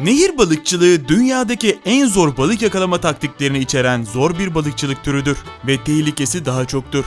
Nehir balıkçılığı dünyadaki en zor balık yakalama taktiklerini içeren zor bir balıkçılık türüdür ve tehlikesi daha çoktur.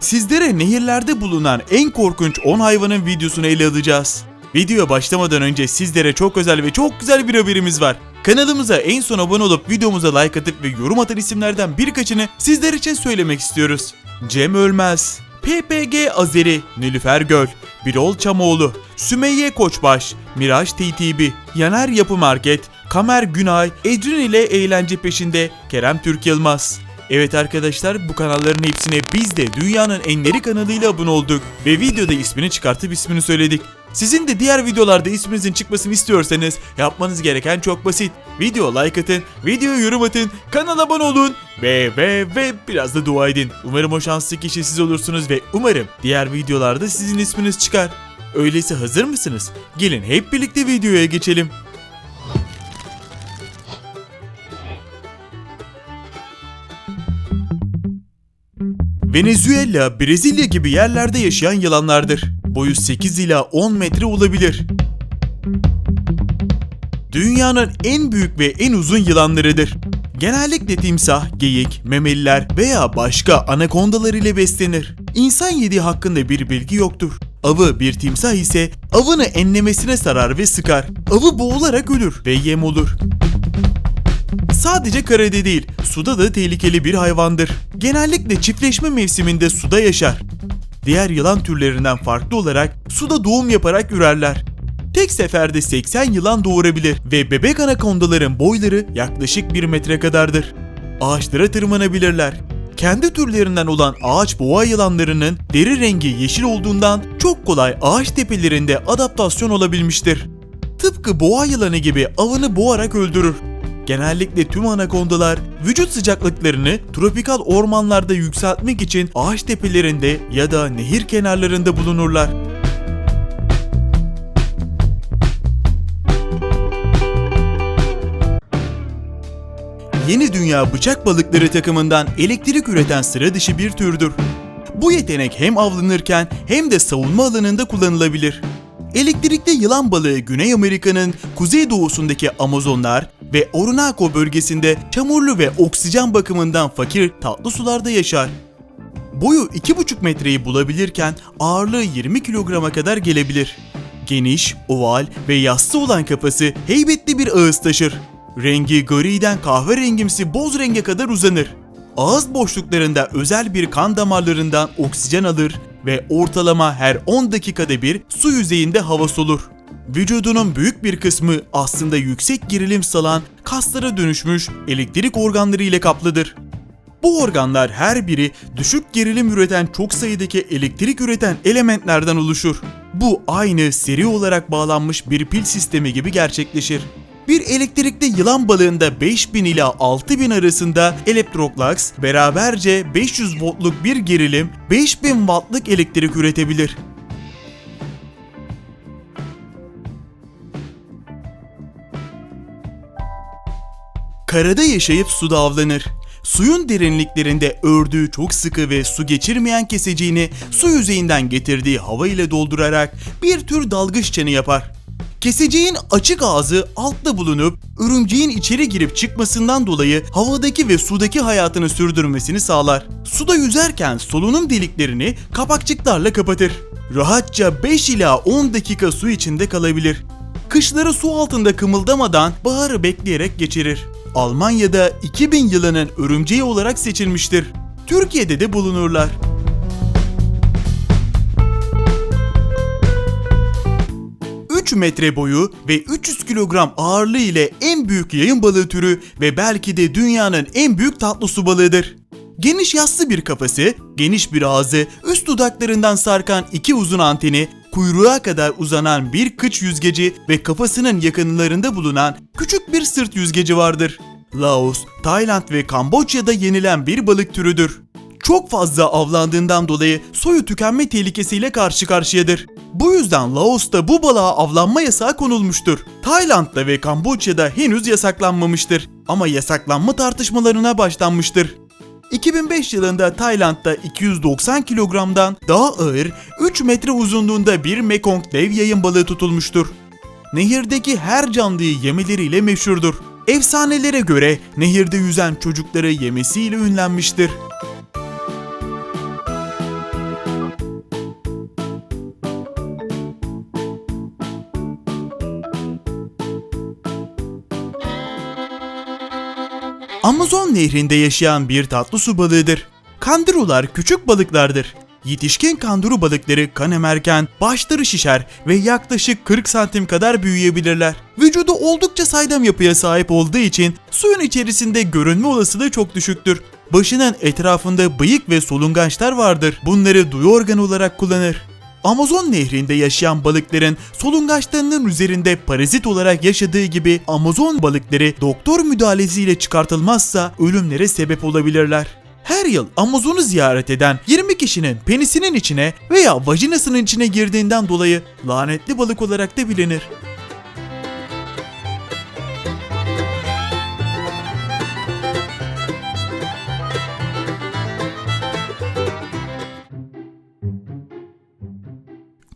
Sizlere nehirlerde bulunan en korkunç 10 hayvanın videosunu ele alacağız. Videoya başlamadan önce sizlere çok özel ve çok güzel bir haberimiz var. Kanalımıza en son abone olup videomuza like atıp ve yorum atan isimlerden birkaçını sizler için söylemek istiyoruz. Cem Ölmez, PPG Azeri, Nilüfer Göl, Birol Çamoğlu, Sümeyye Koçbaş, Miraç TTB, Yaner Yapı Market, Kamer Günay, Edrin ile eğlence peşinde Kerem Türk Yılmaz. Evet arkadaşlar bu kanalların hepsine biz de dünyanın enleri kanalıyla abone olduk ve videoda ismini çıkartıp ismini söyledik. Sizin de diğer videolarda isminizin çıkmasını istiyorsanız yapmanız gereken çok basit. Video like atın, videoya yorum atın, kanala abone olun ve ve ve biraz da dua edin. Umarım o şanslı kişi siz olursunuz ve umarım diğer videolarda sizin isminiz çıkar. Öyleyse hazır mısınız? Gelin hep birlikte videoya geçelim. Venezuela, Brezilya gibi yerlerde yaşayan yılanlardır. Boyu 8 ila 10 metre olabilir. Dünyanın en büyük ve en uzun yılanlarıdır. Genellikle timsah, geyik, memeliler veya başka anakondalar ile beslenir. İnsan yediği hakkında bir bilgi yoktur. Avı bir timsah ise avını enlemesine sarar ve sıkar. Avı boğularak ölür ve yem olur. Sadece karada değil, suda da tehlikeli bir hayvandır. Genellikle çiftleşme mevsiminde suda yaşar. Diğer yılan türlerinden farklı olarak suda doğum yaparak ürerler. Tek seferde 80 yılan doğurabilir ve bebek anakondaların boyları yaklaşık 1 metre kadardır. Ağaçlara tırmanabilirler. Kendi türlerinden olan ağaç boğa yılanlarının deri rengi yeşil olduğundan çok kolay ağaç tepelerinde adaptasyon olabilmiştir. Tıpkı boğa yılanı gibi avını boğarak öldürür. Genellikle tüm anakondalar vücut sıcaklıklarını tropikal ormanlarda yükseltmek için ağaç tepelerinde ya da nehir kenarlarında bulunurlar. Yeni Dünya Bıçak Balıkları takımından elektrik üreten sıra dışı bir türdür. Bu yetenek hem avlanırken hem de savunma alanında kullanılabilir. Elektrikli yılan balığı Güney Amerika'nın kuzeydoğusundaki Amazonlar ve Orinoco bölgesinde çamurlu ve oksijen bakımından fakir tatlı sularda yaşar. Boyu 2,5 metreyi bulabilirken ağırlığı 20 kilograma kadar gelebilir. Geniş, oval ve yassı olan kafası heybetli bir ağız taşır. Rengi griden kahverengimsi boz renge kadar uzanır. Ağız boşluklarında özel bir kan damarlarından oksijen alır ve ortalama her 10 dakikada bir su yüzeyinde hava solur. Vücudunun büyük bir kısmı aslında yüksek gerilim salan kaslara dönüşmüş elektrik organları ile kaplıdır. Bu organlar her biri düşük gerilim üreten çok sayıdaki elektrik üreten elementlerden oluşur. Bu aynı seri olarak bağlanmış bir pil sistemi gibi gerçekleşir. Bir elektrikli yılan balığında 5000 ila 6000 arasında elektroklaks beraberce 500 voltluk bir gerilim 5000 wattlık elektrik üretebilir. Karada yaşayıp suda avlanır. Suyun derinliklerinde ördüğü çok sıkı ve su geçirmeyen keseciğini su yüzeyinden getirdiği hava ile doldurarak bir tür dalgıç çanı yapar. Keseceğin açık ağzı altta bulunup örümceğin içeri girip çıkmasından dolayı havadaki ve sudaki hayatını sürdürmesini sağlar. Suda yüzerken solunum deliklerini kapakçıklarla kapatır. Rahatça 5 ila 10 dakika su içinde kalabilir. Kışları su altında kımıldamadan baharı bekleyerek geçirir. Almanya'da 2000 yılının örümceği olarak seçilmiştir. Türkiye'de de bulunurlar. ...3 metre boyu ve 300 kilogram ağırlığı ile en büyük yayın balığı türü ve belki de dünyanın en büyük tatlı su balığıdır. Geniş yassı bir kafası, geniş bir ağzı, üst dudaklarından sarkan iki uzun anteni, kuyruğa kadar uzanan bir kıç yüzgeci ve kafasının yakınlarında bulunan küçük bir sırt yüzgeci vardır. Laos, Tayland ve Kamboçya'da yenilen bir balık türüdür. Çok fazla avlandığından dolayı soyu tükenme tehlikesiyle karşı karşıyadır. Bu yüzden Laos'ta bu balığa avlanma yasağı konulmuştur. Tayland'da ve Kamboçya'da henüz yasaklanmamıştır ama yasaklanma tartışmalarına başlanmıştır. 2005 yılında Tayland'da 290 kilogramdan daha ağır 3 metre uzunluğunda bir Mekong dev yayın balığı tutulmuştur. nehirdeki her canlıyı yemeleriyle meşhurdur. Efsanelere göre nehirde yüzen çocukları yemesiyle ünlenmiştir. Amazon nehrinde yaşayan bir tatlı su balığıdır. Kandurular küçük balıklardır. Yetişkin kanduru balıkları kan emerken başları şişer ve yaklaşık 40 santim kadar büyüyebilirler. Vücudu oldukça saydam yapıya sahip olduğu için suyun içerisinde görünme olasılığı çok düşüktür. Başının etrafında bıyık ve solungaçlar vardır. Bunları duyu organı olarak kullanır. Amazon nehrinde yaşayan balıkların solungaçlarının üzerinde parazit olarak yaşadığı gibi Amazon balıkları doktor müdahalesiyle çıkartılmazsa ölümlere sebep olabilirler. Her yıl Amazon'u ziyaret eden 20 kişinin penisinin içine veya vajinasının içine girdiğinden dolayı lanetli balık olarak da bilinir.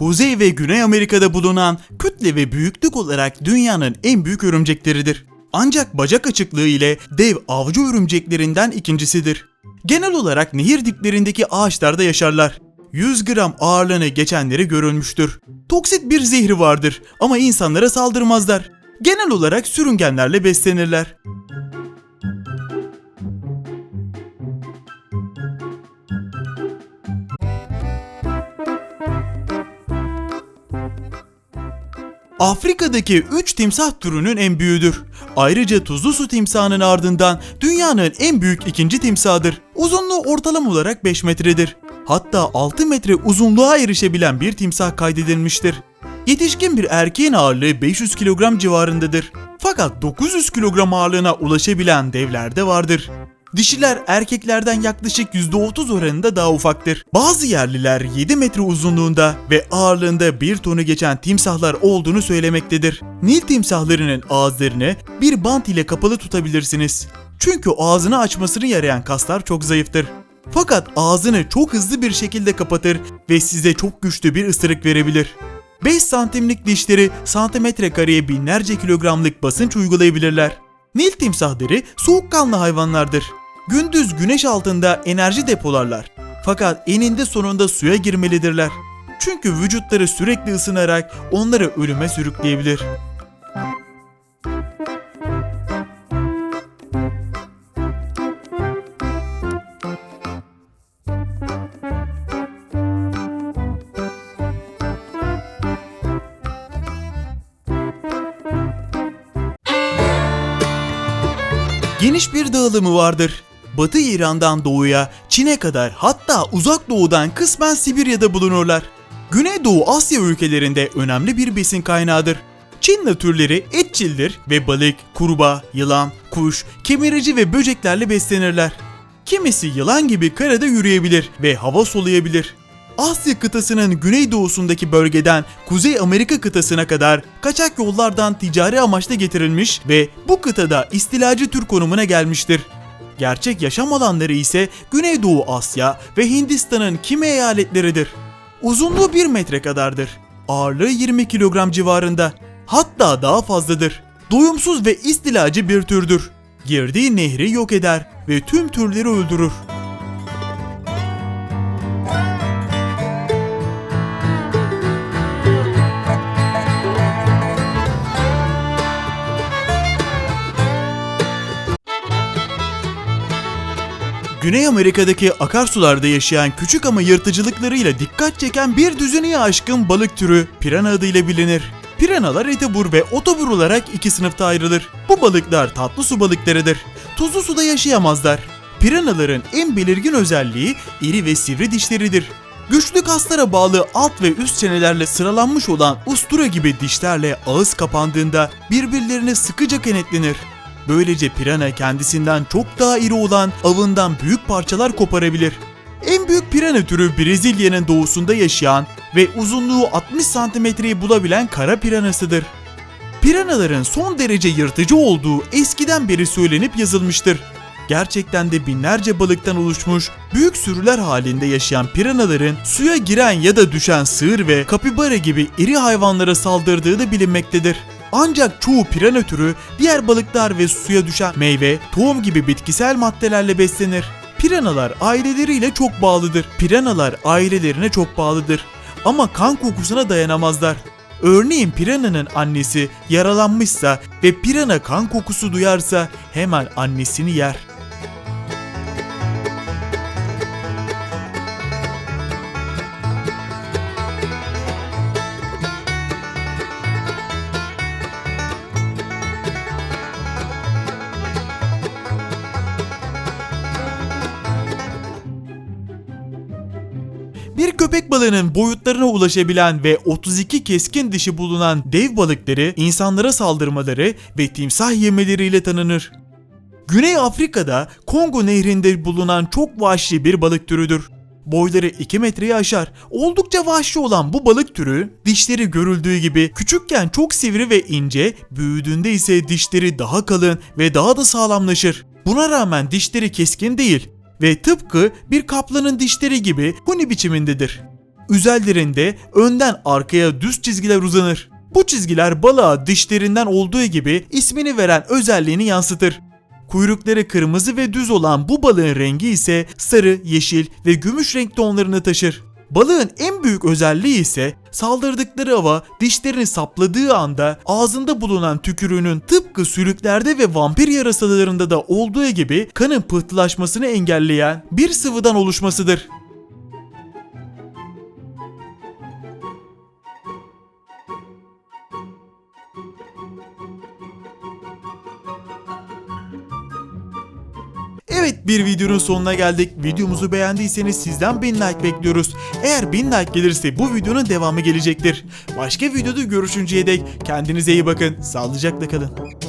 Kuzey ve Güney Amerika'da bulunan kütle ve büyüklük olarak dünyanın en büyük örümcekleridir. Ancak bacak açıklığı ile dev avcı örümceklerinden ikincisidir. Genel olarak nehir diplerindeki ağaçlarda yaşarlar. 100 gram ağırlığını geçenleri görülmüştür. Toksit bir zehri vardır ama insanlara saldırmazlar. Genel olarak sürüngenlerle beslenirler. Afrika'daki 3 timsah türünün en büyüğüdür. Ayrıca tuzlu su timsahının ardından dünyanın en büyük ikinci timsahıdır. Uzunluğu ortalama olarak 5 metredir. Hatta 6 metre uzunluğa erişebilen bir timsah kaydedilmiştir. Yetişkin bir erkeğin ağırlığı 500 kilogram civarındadır. Fakat 900 kilogram ağırlığına ulaşabilen devler de vardır. Dişiler erkeklerden yaklaşık %30 oranında daha ufaktır. Bazı yerliler 7 metre uzunluğunda ve ağırlığında 1 tonu geçen timsahlar olduğunu söylemektedir. Nil timsahlarının ağızlarını bir bant ile kapalı tutabilirsiniz. Çünkü ağzını açmasını yarayan kaslar çok zayıftır. Fakat ağzını çok hızlı bir şekilde kapatır ve size çok güçlü bir ısırık verebilir. 5 santimlik dişleri santimetre kareye binlerce kilogramlık basınç uygulayabilirler. Nil timsahları soğukkanlı hayvanlardır. Gündüz güneş altında enerji depolarlar. Fakat eninde sonunda suya girmelidirler. Çünkü vücutları sürekli ısınarak onları ölüme sürükleyebilir. Geniş bir dağılımı vardır. Batı İran'dan doğuya, Çin'e kadar hatta uzak doğudan kısmen Sibirya'da bulunurlar. Güneydoğu Asya ülkelerinde önemli bir besin kaynağıdır. Çinli türleri etçildir ve balık, kurbağa, yılan, kuş, kemirici ve böceklerle beslenirler. Kimisi yılan gibi karada yürüyebilir ve hava soluyabilir. Asya kıtasının güneydoğusundaki bölgeden Kuzey Amerika kıtasına kadar kaçak yollardan ticari amaçla getirilmiş ve bu kıtada istilacı tür konumuna gelmiştir. Gerçek yaşam alanları ise Güneydoğu Asya ve Hindistan'ın kimi eyaletleridir. Uzunluğu 1 metre kadardır. Ağırlığı 20 kilogram civarında. Hatta daha fazladır. Doyumsuz ve istilacı bir türdür. Girdiği nehri yok eder ve tüm türleri öldürür. Güney Amerika'daki akarsularda yaşayan küçük ama yırtıcılıklarıyla dikkat çeken bir düzeneye aşkın balık türü pirana adıyla bilinir. Piranalar etobur ve otobur olarak iki sınıfta ayrılır. Bu balıklar tatlı su balıklarıdır. Tuzlu suda yaşayamazlar. Piranaların en belirgin özelliği iri ve sivri dişleridir. Güçlü kaslara bağlı alt ve üst çenelerle sıralanmış olan ustura gibi dişlerle ağız kapandığında birbirlerine sıkıca kenetlenir. Böylece pirana kendisinden çok daha iri olan avından büyük parçalar koparabilir. En büyük pirana türü Brezilya'nın doğusunda yaşayan ve uzunluğu 60 santimetreyi bulabilen kara piranasıdır. Piranaların son derece yırtıcı olduğu eskiden beri söylenip yazılmıştır. Gerçekten de binlerce balıktan oluşmuş, büyük sürüler halinde yaşayan piranaların suya giren ya da düşen sığır ve kapibara gibi iri hayvanlara saldırdığı da bilinmektedir. Ancak çoğu pirana türü diğer balıklar ve suya düşen meyve, tohum gibi bitkisel maddelerle beslenir. Piranalar aileleriyle çok bağlıdır. Piranalar ailelerine çok bağlıdır. Ama kan kokusuna dayanamazlar. Örneğin pirananın annesi yaralanmışsa ve pirana kan kokusu duyarsa hemen annesini yer. Bir köpek balığının boyutlarına ulaşabilen ve 32 keskin dişi bulunan dev balıkları insanlara saldırmaları ve timsah yemeleriyle tanınır. Güney Afrika'da Kongo nehrinde bulunan çok vahşi bir balık türüdür. Boyları 2 metreyi aşar. Oldukça vahşi olan bu balık türü dişleri görüldüğü gibi küçükken çok sivri ve ince, büyüdüğünde ise dişleri daha kalın ve daha da sağlamlaşır. Buna rağmen dişleri keskin değil ve tıpkı bir kaplanın dişleri gibi huni biçimindedir. Üzellerinde önden arkaya düz çizgiler uzanır. Bu çizgiler balığa dişlerinden olduğu gibi ismini veren özelliğini yansıtır. Kuyrukları kırmızı ve düz olan bu balığın rengi ise sarı, yeşil ve gümüş renk tonlarını taşır. Balığın en büyük özelliği ise saldırdıkları hava dişlerini sapladığı anda ağzında bulunan tükürüğünün tıpkı sülüklerde ve vampir yarasalarında da olduğu gibi kanın pıhtılaşmasını engelleyen bir sıvıdan oluşmasıdır. Evet bir videonun sonuna geldik. Videomuzu beğendiyseniz sizden 1000 like bekliyoruz. Eğer 1000 like gelirse bu videonun devamı gelecektir. Başka videoda görüşünceye dek kendinize iyi bakın. Sağlıcakla kalın.